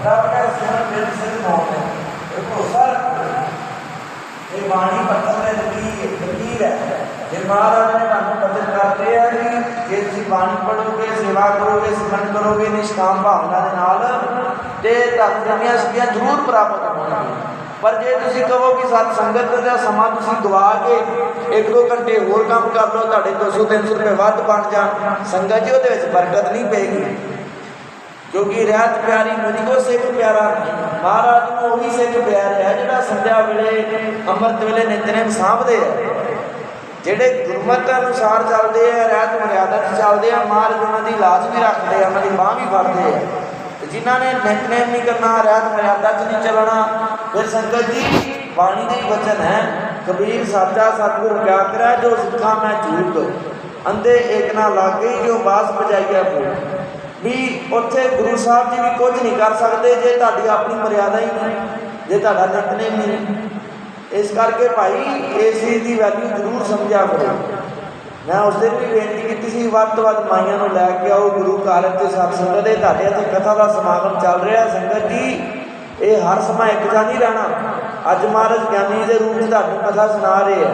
ਪ੍ਰਭ ਕੈ ਸਿਮਰਨ ਬਿਨ ਸਿਰ ਮੋਹ ਇਹ ਭਰੋਸਾ ਰੱਖੋ ਇਹ ਬਾਣੀ ਪੱਤਰ ਦੇ ਲਕੀਰ ਲਕੀਰ ਹੈ, ਜੇ ਮਹਾਰਾਜ ਨੇ ਤੁਹਾਨੂੰ ਬਚਨ ਕਰਦੇ ਆ ਕਿ ਜੇ ਤੁਸੀਂ ਬਾਣੀ ਪੜੋਗੇ ਸੇਵਾ ਕਰੋਗੇ, ਸਿਮਰਨ ਕਰੋਗੇ, ਨਿਸ਼ਕਾਮ ਭਾਵਨਾ ਦੇ ਨਾਲ, ਤੇ ਤੁਹਾਨੂੰ ਦੁਨੀਆ ਸਿੱਧੀਆਂ ਜ਼ਰੂਰ ਪ੍ਰਾਪਤ ਹੋਣਗੀਆਂ। ਪਰ ਜੇ ਤੁਸੀਂ ਕਹੋ ਕਿ ਸਤ ਸੰਗਤ ਦਾ ਸਮਾਂ ਤੁਸੀਂ ਗਵਾ ਕੇ ਇੱਕ ਦੋ ਘੰਟੇ ਹੋਰ ਕੰਮ ਕਰ ਲਓ, ਤੁਹਾਡੇ 200 300 ਰੁਪਏ ਵੱਧ ਬਣ ਜਾਣ, ਸੰਗਤ ਜੀ ਉਹਦੇ ਵਿੱਚ ਬਰਕਤ ਨਹੀਂ ਪਏਗੀ। ਕਿਉਂਕਿ ਰਹਿਤ ਪਿਆਰੀ ਮੁਝ ਕੋ ਸਿੱਖ ਪਿਆਰਾ, ਮਹਾਰਾਜ ਨੂੰ ਉਹੀ ਸਿੱਖ ਪਿਆਰ ਹੈ ਜਿਹੜਾ ਸੰਧਿਆ ਵੇਲੇ, ਅੰਮ੍ਰਿਤ ਵੇਲੇ ਨਿਤਨੇਮ ਸਾਂਭਦੇ ਹੈ ਜਿਹੜੇ ਗੁਰਮਤ ਅਨੁਸਾਰ ਚੱਲਦੇ ਆ, ਰਹਿਤ ਮਰਿਆਦਾ 'ਚ ਚੱਲਦੇ ਆ, ਮਹਾਰਾਜ ਉਹਨਾਂ ਦੀ ਲਾਜ ਵੀ ਰੱਖਦੇ ਆ, ਉਹਨਾਂ ਦੀ ਬਾਹ ਵੀ ਫੜਦੇ ਆ। ਤੇ ਜਿਨ੍ਹਾਂ ਨੇ ਨਿਤਨੇਮ ਨਹੀਂ ਕਰਨਾ, ਰਹਿਤ ਮਰਿਆਦਾ 'ਚ ਨਹੀਂ ਚੱਲਣਾ, ਫਿਰ ਸੰਗਤ ਜੀ, ਬਾਣੀ ਦੇ ਵਚਨ ਹੈ, ਕਬੀਰ ਸਾਚਾ ਸਤਿਗੁਰ ਕਿਆ ਕਰਾ ਜੋ ਸਿੱਖਾ ਮੈਂ ਝੂਠ ਅੰਦੇ ਏਕ ਨਾ ਲਾਗੇ, ਜੋ ਬਾਸ ਬਜਾਈਆ ਬੋਲ ਵੀ ਉੱਥੇ ਗੁਰੂ ਸਾਹਿਬ ਜੀ ਵੀ ਕੁਝ ਨਹੀਂ ਕਰ ਸਕਦੇ ਜੇ ਤੁਹਾਡੀ ਆਪਣੀ ਮਰਿਆਦਾ ਹੀ ਨਹੀਂ, ਜੇ ਤੁਹਾਡਾ ਨਿਤਨੇਮ ਹੀ ਨਹੀਂ। ਇਸ ਕਰਕੇ ਭਾਈ ਇਸ ਚੀਜ਼ ਦੀ ਵੈਲਿਊ ਜ਼ਰੂਰ ਸਮਝਿਆ ਕਰੋ। ਮੈਂ ਉਸ ਦਿਨ ਵੀ ਬੇਨਤੀ ਕੀਤੀ ਸੀ, ਵੱਧ ਤੋਂ ਵੱਧ ਮਾਈਆਂ ਨੂੰ ਲੈ ਕੇ ਆਓ, ਗੁਰੂ ਘਰ ਤੇ ਸਤ ਸੰਗਤ ਦੇ ਤੁਹਾਡੇ ਇੱਥੇ ਕਥਾ ਦਾ ਸਮਾਗਮ ਚੱਲ ਰਿਹਾ ਸੰਗਤ ਜੀ, ਇਹ ਹਰ ਸਮਾਂ ਇੱਕ ਜਿਹਾ ਨਹੀਂ ਰਹਿਣਾ। ਅੱਜ ਮਹਾਰਾਜ ਗਿਆਨੀ ਦੇ ਰੂਪ ਵਿੱਚ ਤੁਹਾਨੂੰ ਕਥਾ ਸੁਣਾ ਰਹੇ ਆ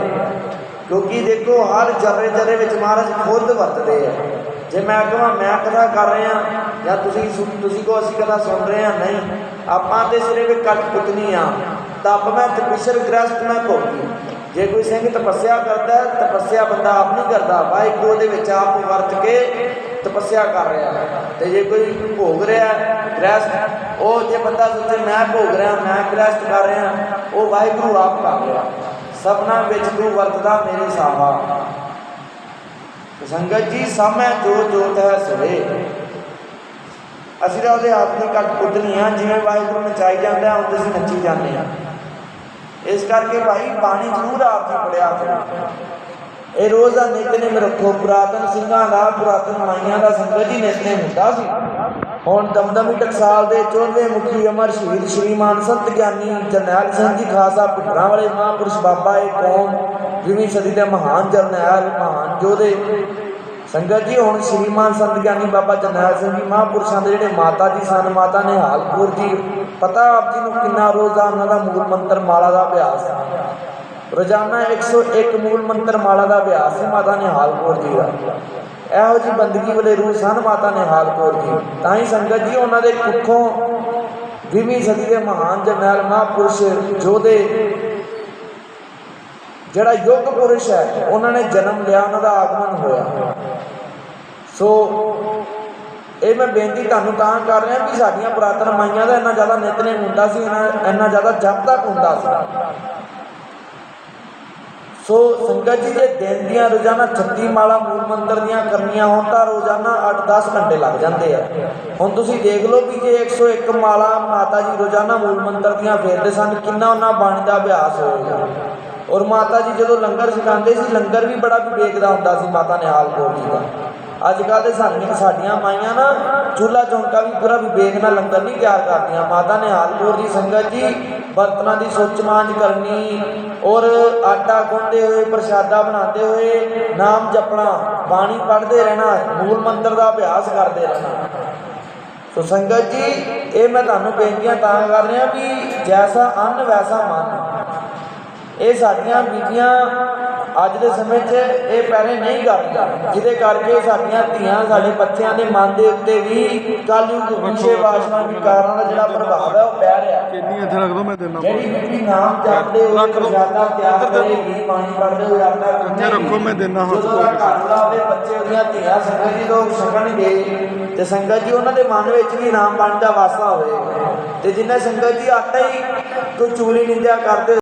ਕਿਉਂਕਿ ਦੇਖੋ, ਹਰ ਜਰੇ ਜਰੇ ਵਿੱਚ ਮਹਾਰਾਜ ਖੁਦ ਵਰਤਦੇ ਆ ਜੇ ਮੈਂ ਕਹਾਂ ਮੈਂ ਕਥਾ ਕਰ ਰਿਹਾ ਜਾਂ ਤੁਸੀਂ ਤੁਸੀਂ ਕੋ ਅਸੀਂ ਕਥਾ ਸੁਣ ਰਹੇ ਹਾਂ? ਨਹੀਂ। ਆਪਾਂ ਤੇ ਸਿਰਫ ਇੱਕ ਕੱਟ ਪੁੱਤਨੀ ਆ। ਤਪ ਮੈਂ ਤਪਿਸ਼ਰ ਗ੍ਰਸਤ ਮੈਂ ਭੋਗੀ ਜੇ ਕੋਈ ਸਿੰਘ ਤਪੱਸਿਆ ਕਰਦਾ ਤਪੱਸਿਆ ਬੰਦਾ ਆਪ ਨਹੀਂ ਕਰਦਾ। ਵਾਹਿਗੁਰੂ ਦੇ ਵਿੱਚ ਆਪ ਵਰਤ ਕੇ ਤਪੱਸਿਆ ਕਰ ਰਿਹਾ ਹੈ। ਤੇ ਜੇ ਕੋਈ ਭੋਗ ਰਿਹਾ ਹੈ, ਗ੍ਰਸਤ ਉਹ ਜੇ ਬੰਦਾ ਸੋਚੇ ਮੈਂ ਭੋਗ ਰਿਹਾ ਮੈਂ ਗ੍ਰਸਤ ਕਰ ਰਿਹਾ ਉਹ ਵਾਹਿਗੁਰੂ ਆਪ ਕਰ ਰਿਹਾ। ਸਭਨਾ ਵਿੱਚ ਤੂੰ ਵਰਤਦਾ ਮੇਰੇ ਸਾਹਾ ਸੰਗਤ ਜੀ, ਸਾਹਮਣੇ ਜੋ ਜੋਤ ਹੈ ਸਵੇ ਅਸੀਂ ਤਾਂ ਉਹਦੇ ਹੱਥ ਦੀ ਕੱਟ ਪੁੱਤਨੀ ਆ ਜਿਵੇਂ ਵਾਹਿਗੁਰੂ ਨਚਾਈ ਜਾਂਦਾ ਉਹ ਅਸੀਂ ਨੱਚੀ ਜਾਂਦੇ ਆ ਇਸ ਕਰਕੇ ਭਾਈ ਬਾਣੀ ਜ਼ਰੂਰ ਆਪ ਜੀ ਪੜਿਆ ਕਰੋ। ਇਹ ਰੋਜ਼ ਦਾ ਨਿਤਨੇਮ ਰੱਖੋ, ਪੁਰਾਤਨ ਸਿੰਘਾਂ ਦਾ, ਪੁਰਾਤਨ ਮਾਈਆਂ ਦਾ, ਸੰਗਤ ਜੀ ਨਿਤਨੇਮ ਹੁੰਦਾ ਸੀ। ਹੁਣ ਦਮਦਮੀ ਟਕਸਾਲ ਦੇ 14ਵੇਂ ਮੁਖੀ ਅਮਰ ਸ਼ਹੀਦ ਸ਼੍ਰੀਮਾਨ ਸੰਤ ਗਿਆਨੀ ਜਰਨੈਲ ਸਿੰਘ ਜੀ ਖਾਸਾ ਪਿੰਡਰਾਂ ਵਾਲੇ ਮਹਾਂਪੁਰਸ਼ ਬਾਬਾ ਇਹ ਕੌਮ ਵੀਹਵੀਂ ਸਦੀ ਦੇ ਮਹਾਨ ਜਰਨੈਲ, ਮਹਾਨ ਯੋਧੇ ਸੰਗਤ ਜੀ, ਹੁਣ ਸ਼੍ਰੀਮਾਨ ਸੰਤ ਗਿਆਨੀ ਬਾਬਾ ਜਰਨੈਲ ਸਿੰਘ ਜੀ ਮਹਾਂਪੁਰਸ਼ਾਂ ਦੇ ਜਿਹੜੇ ਮਾਤਾ ਜੀ, ਸਨ ਮਾਤਾ ਨਿਹਾਲ ਕੌਰ ਜੀ, ਪਤਾ ਆਪ ਜੀ ਨੂੰ ਕਿੰਨਾ ਰੋਜ਼ਾ ਉਹਨਾਂ ਦਾ ਮੂਲ ਮੰਤਰ ਮਾਲਾ ਦਾ ਅਭਿਆਸ ਰੋਜ਼ਾਨਾ 101 ਮੂਲ ਮੰਤਰ ਮਾਲਾ ਦਾ ਅਭਿਆਸ ਹੈ ਮਾਤਾ ਨਿਹਾਲ ਕੌਰ ਜੀ ਦਾ। ਇਹੋ ਜੀ ਬੰਦਗੀ ਵਾਲੇ ਰੂਹ ਸਨ ਮਾਤਾ ਨਿਹਾਲ ਕੌਰ ਜੀ। ਤਾਂ ਹੀ ਸੰਗਤ ਜੀ, ਉਹਨਾਂ ਦੇ ਕੁੱਖੋਂ 20ਵੀਂ ਸਦੀ ਦੇ ਮਹਾਨ ਜਰਨੈਲ ਮਹਾਂਪੁਰਸ਼ ਯੋਧੇ ਜਿਹੜਾ ਯੁੱਗ ਪੁਰਸ਼ ਹੈ, ਉਹਨਾਂ ਨੇ ਜਨਮ ਲਿਆ, ਉਹਨਾਂ ਦਾ ਆਗਮਨ ਹੋਇਆ। ਸੋ ਇਹ ਮੈਂ ਬੇਨਤੀ ਤੁਹਾਨੂੰ ਤਾਂ ਕਰ ਰਿਹਾ ਵੀ ਸਾਡੀਆਂ ਪੁਰਾਤਨ ਮਾਈਆਂ ਦਾ ਇੰਨਾ ਜ਼ਿਆਦਾ ਨਿਤਨੇਮ ਹੁੰਦਾ ਸੀ, ਇੰਨਾ ਜ਼ਿਆਦਾ ਜਪ ਤੱਕ ਹੁੰਦਾ ਸੀ। ਸੋ ਸੰਗਤ ਜੀ, ਜੇ ਦਿਨ ਦੀਆਂ ਰੋਜ਼ਾਨਾ 36 ਮਾਲਾ ਮੂਲ ਮੰਦਰ ਦੀਆਂ ਕਰਨੀਆਂ ਹੋਣ ਤਾਂ ਰੋਜ਼ਾਨਾ 8-10 ਘੰਟੇ ਲੱਗ ਜਾਂਦੇ ਆ। ਹੁਣ ਤੁਸੀਂ ਦੇਖ ਲਓ ਵੀ ਜੇ 101 ਮਾਲਾ ਮਾਤਾ ਜੀ ਰੋਜ਼ਾਨਾ ਮੂਲ ਮੰਦਰ ਦੀਆਂ ਫੇਰਦੇ ਸਨ, ਕਿੰਨਾ ਉਹਨਾਂ ਬਾਣੀ ਦਾ ਅਭਿਆਸ ਹੋਵੇਗਾ ਔਰ ਮਾਤਾ ਜੀ ਜਦੋਂ ਲੰਗਰ ਸਿਖਾਉਂਦੇ ਸੀ, ਲੰਗਰ ਵੀ ਬੜਾ ਵਿਵੇਕਦਾ ਹੁੰਦਾ ਸੀ, ਮਾਤਾ ਨਿਹਾਲ ਕੌਰ ਜੀ ਦਾ। ਅੱਜ ਕੱਲ੍ਹ ਦੇ ਸਾਨੂੰ ਸਾਡੀਆਂ ਮਾਈਆਂ ਨਾ ਚੁੱਲ੍ਹਾ ਚੌਂਕਾ ਵੀ ਪੂਰਾ ਵਿਵੇਕ ਨਾਲ ਲੰਗਰ ਨਹੀਂ ਤਿਆਰ ਕਰਦੀਆਂ। ਮਾਤਾ ਨਿਹਾਲ ਕੌਰ ਦੀ ਸੰਗਤ ਜੀ, ਬਰਤਨਾਂ ਦੀ ਸੁੱਚ ਮਾਂਜ ਕਰਨੀ, ਔਰ ਆਟਾ ਗੁੰਨਦੇ ਹੋਏ, ਪ੍ਰਸ਼ਾਦਾ ਬਣਾਉਂਦੇ ਹੋਏ ਨਾਮ ਜਪਣਾ, ਬਾਣੀ ਪੜ੍ਹਦੇ ਰਹਿਣਾ, ਮੂਲ ਮੰਤਰ ਦਾ ਅਭਿਆਸ ਕਰਦੇ ਰਹਿਣਾ। ਸੋ ਸੰਗਤ ਜੀ, ਇਹ ਮੈਂ ਤੁਹਾਨੂੰ ਬੇਨਤੀਆਂ ਤਾਂ ਕਰ ਰਿਹਾ ਵੀ ਜੈਸਾ ਅੰਨ, ਵੈਸਾ ਮਨ। ਇਹ ਸਾਡੀਆਂ ਬੀਬੀਆਂ ਅੱਜ ਦੇ ਸਮੇਂ 'ਚ ਇਹ ਪਹਿਲੇ ਨਹੀਂ ਕਰਦੀਆਂ ਜਿਹਦੇ ਕਰਕੇ ਸਾਡੀਆਂ ਧੀਆਂ ਸਾਡੇ ਬੱਚਿਆਂ ਦੇ ਮਨ ਦੇ ਉੱਤੇ ਵੀ ਕਲਯੁਗ ਵਿਸ਼ੇ ਵਾਸਨਾ ਵਿਕਾਰਾਂ ਦਾ ਜਿਹੜਾ ਪ੍ਰਭਾਵ ਹੈ ਉਹ ਪੈ ਰਿਹਾ। ਕਿੰਨੀ ਇੱਥੇ ਰੱਖ ਦੋ ਮੈਂ ਦੇਣਾ ਜਿਹੜੀ ਬੀਬੀ ਨਾਮ ਜਪਦੇ ਹੋਏ। ਪ੍ਰਸ਼ਾਦਾ ਤਿਆਰ ਕਰੇਗੀ ਪਾਣੀ ਪੜਦੇ ਹੋਏ ਆਟਾ ਇੱਥੇ ਰੱਖੋ, ਮੈਂ ਦੇਨਾ ਹੱਥ ਜਦੋਂ। ਘਰ ਦਾ ਉਹਦੇ ਬੱਚੇ ਉਹਦੀਆਂ ਧੀਆਂ ਸੰਗਤ ਜੀ ਲੋਕ ਛਕਣਗੇ ਤੇ ਸੰਗਤ ਜੀ ਉਹਨਾਂ ਦੇ ਮਨ ਵਿੱਚ ਵੀ ਨਾਮ ਬਣ ਦਾ ਵਾਸਾ ਹੋਏਗਾ ਤੇ ਜਿੰਨੇ ਸੰਗਤ ਜੀ ਆਟਾ ਹੀ ਕੋਈ ਚੂਲੀ ਨਿੰਦਿਆ ਕਰਦੇ